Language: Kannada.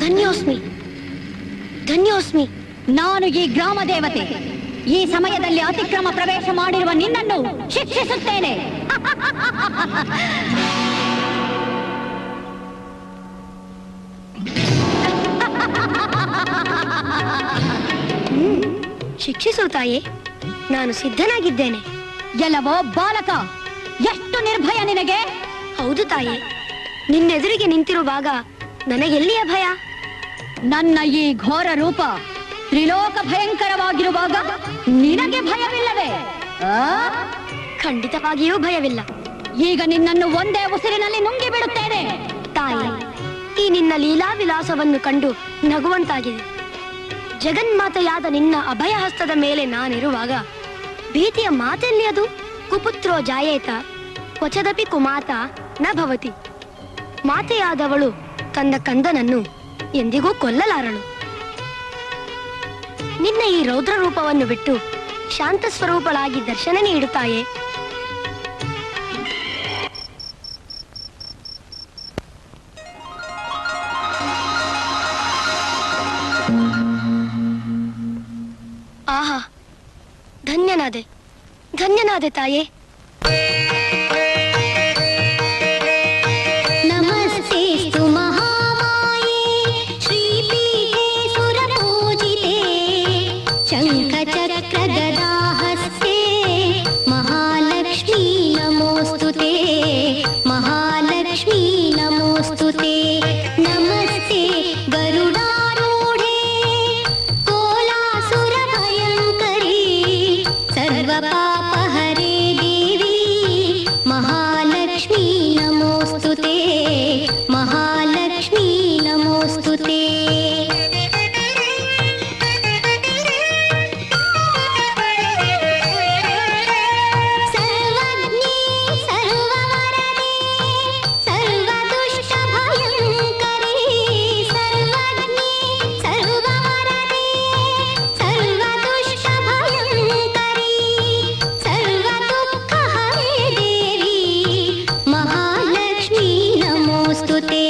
ಧನ್ಯೋಸ್ಮಿ. ಧನ್ಯೋಸ್ಮಿ. ನಾನು ಈ ಗ್ರಾಮ ದೇವತೆ. ಈ ಸಮಯದಲ್ಲಿ ಅತಿಕ್ರಮ ಪ್ರವೇಶ ಮಾಡಿರುವ ನಿನ್ನನ್ನು ಶಿಕ್ಷಿಸುತ್ತೇನೆ. ಶಿಕ್ಷಿಸು ತಾಯಿ ನಾನು ಸಿದ್ಧನಾಗಿದ್ದೇನೆ. ಎಲ್ಲವೋ ಬಾಲಕ ಎಷ್ಟು ನಿರ್ಭಯ ನಿನಗೆ? ಹೌದು ತಾಯಿ ನಿನ್ನೆದುರಿಗೆ ನಿಂತಿರುವಾಗ ನನಗೆಲ್ಲಿಯ ಭಯ? ನನ್ನ ಈ ಘೋರ ರೂಪ ತ್ರಿಲೋಕ ಭಯಂಕರವಾಗಿರುವಾಗ ನಿನಗೆ ಭಯವಿಲ್ಲವೇ? ಆ? ಖಂಡಿತವಾಗಿಯೂ ಭಯವಿಲ್ಲ. ಈಗ ನಿನ್ನನ್ನು ಒಂದೇ ಉಸಿರಿನಲ್ಲಿ ನುಂಗಿ ಬಿಡುತ್ತೇನೆ. ತಾಯಿ ಈ ನಿನ್ನ ಲೀಲಾ ವಿಲಾಸವನ್ನು ಕಂಡು ನಗುವಂತಾಗಿದೆ. ಜಗನ್ಮಾತೆಯಾದ ನಿನ್ನ ಅಭಯ ಹಸ್ತದ ಮೇಲೆ ನಾನಿರುವಾಗ ಭೀತಿಯ ಮಾತೆಲ್ಲಿ ಅದು? ಕುಪುತ್ರೋ ಜಾಯೇತ ಕ್ವಚದಪಿ ಕುಮಾತ ನ ಭವತಿ. ಮಾತೆಯಾದವಳು ತನ್ನ ಕಂದನನ್ನು ಎಂದಿಗೂ ಕೊಲ್ಲಲಾರಳು. ನಿನ್ನ ಈ ರೌದ್ರ ರೂಪವನ್ನು ಬಿಟ್ಟು ಶಾಂತ ಸ್ವರೂಪಳಾಗಿ ದರ್ಶನ ನೀಡುತ್ತಾಯೆ? ಆಹಾ, ಧನ್ಯನಾದೆ ಧನ್ಯನಾದೆ ತಾಯೇ. ಸ್ತುತೇ